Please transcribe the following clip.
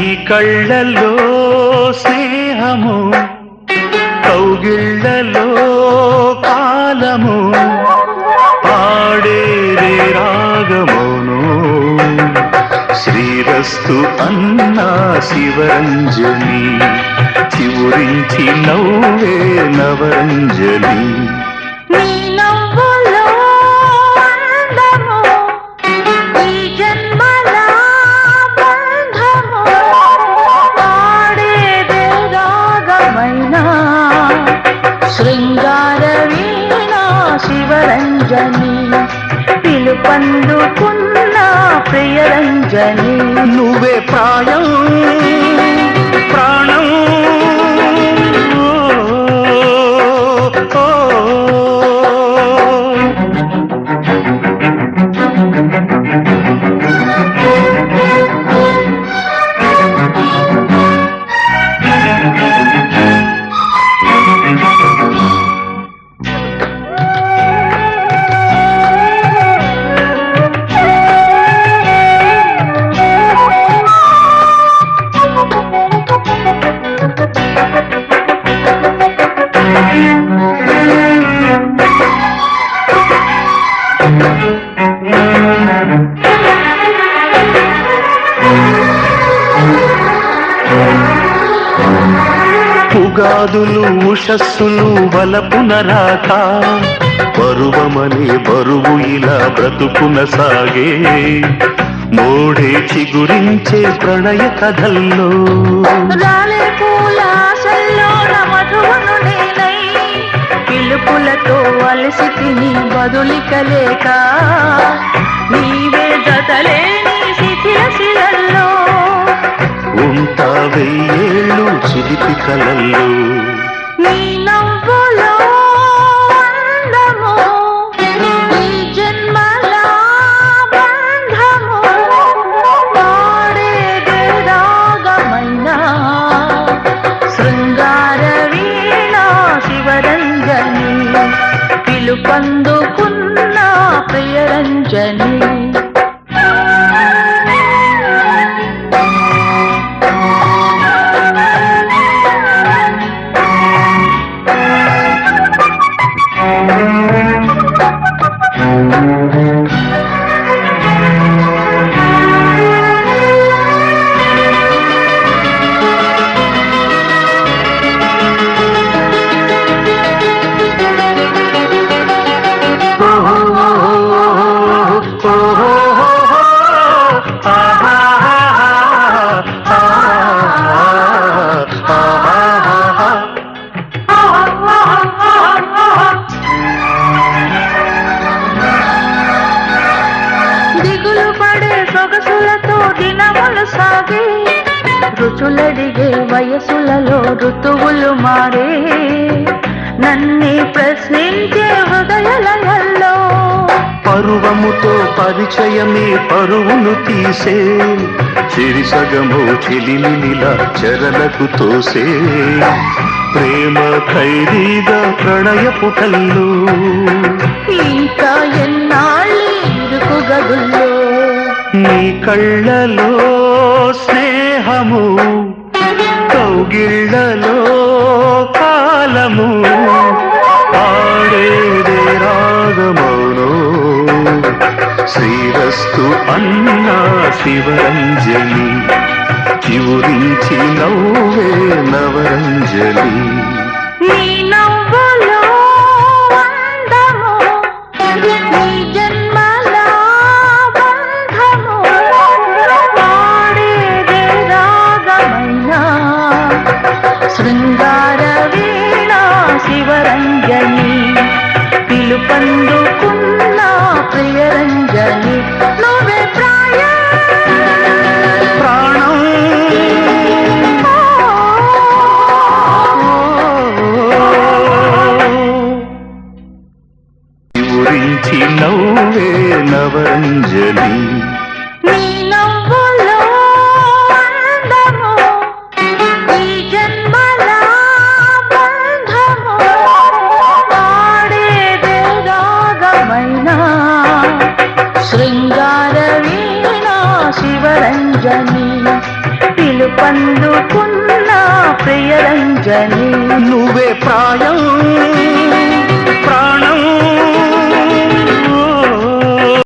నీ కళ్ళల్లో స్నేహము కౌగిళ్ళలో కాలము పాడేరే రాగమును. శ్రీరస్తు అన్నా శివరంజని చివురించి నవ్వే నవరంజని. శృంగార వీణ శివరంజని పిలుపందుకున్న ప్రియరంజని నువ్వే ప్రాయం ప్రాణం పుగాదులు ఉషస్సులు వలపున రాక పరువమనే బరువు ఇలా బ్రతుకున సాగే. మోడే చిగురించే ప్రణయ కథల్లో పిలుపులతో అలసి తిని బదులికలేక నీవే జతలేని శిథిల శిలల్లో ఉంటా వెయ్యేళ్ళు చిలిపి కలల్లో Thank you. దినములు సాగే రుచులడిగే వయసులలో ఋతువులు మారే. నన్నే ప్రశ్నించే హృదయలలో పరువముతో పరిచయమే పరువును తీసే. చిరిసగము చిలిమిలిలా చెరలకు తోసే. ప్రేమ ఖైదీగా ప్రణయ పుటల్లో ఇంకా ఎన్నాళ్ళి ఇరుకు గదుల్లో. నీ కళ్ళలో స్నేహము కౌగిళ్ళలో కాలము ఆడేదే రాగమౌను. శ్రీరస్తు అన్నా శివరంజలి చివురించి నవ్వే నవరంజలి. పిలుపందుకున్న ప్రియరంజని నువ్వే ప్రాయం. ప్రాణం. చివురించి నవ్వే నవరంజలి పిలుపందుకున్న ప్రియరంజని నువ్వే ప్రాయం ప్రాణ